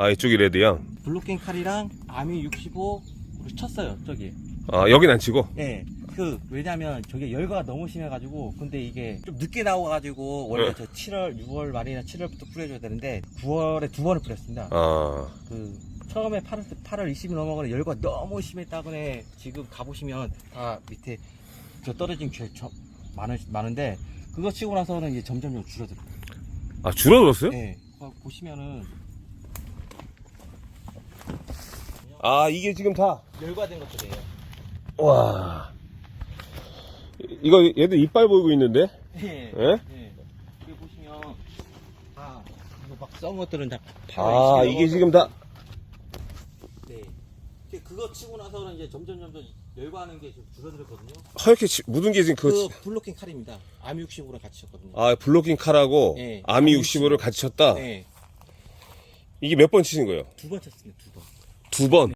아 이쪽이 레드야. 블루킹 칼이랑 아미 65 쳤어요 저기. 아 여긴 안 치고. 예. 그 왜냐면 저게 열과가 너무 심해가지고 근데 이게 좀 늦게 나와가지고 원래 네. 저 7월 6월 말이나 7월부터 뿌려줘야 되는데 9월에 두 번을 뿌렸습니다. 아 그 처음에 8월 8월 20일 넘어가는 열과 너무 심했다고네 지금 가보시면 다 밑에 저 떨어진 게 저- 많은 많은데 그거 치고 나서는 이제 점점 좀 줄어들어요. 아 줄어들었어요? 네. 보시면은 아 이게 지금 다. 열과된 것들이에요. 와. 이거 얘들 이빨 보이고 있는데? 예. 예? 예. 여기 보시면 다 이거 막 썩은 것들은 다아 이게 지금 다. 네. 이제 그거 치고 나서는 이제 점점 점점 열과하는 게 좀 줄어들었거든요. 하얗게 치- 묻은 게 지금 그 그. 블로킹 칼입니다. 아미 60으로 같이 쳤거든요. 아 블로킹 칼하고 예. 아미 아미 65를 같이 쳤다. 네. 이게 몇 번 치신 거예요? 두 번 쳤습니다. 두 번. 두 번.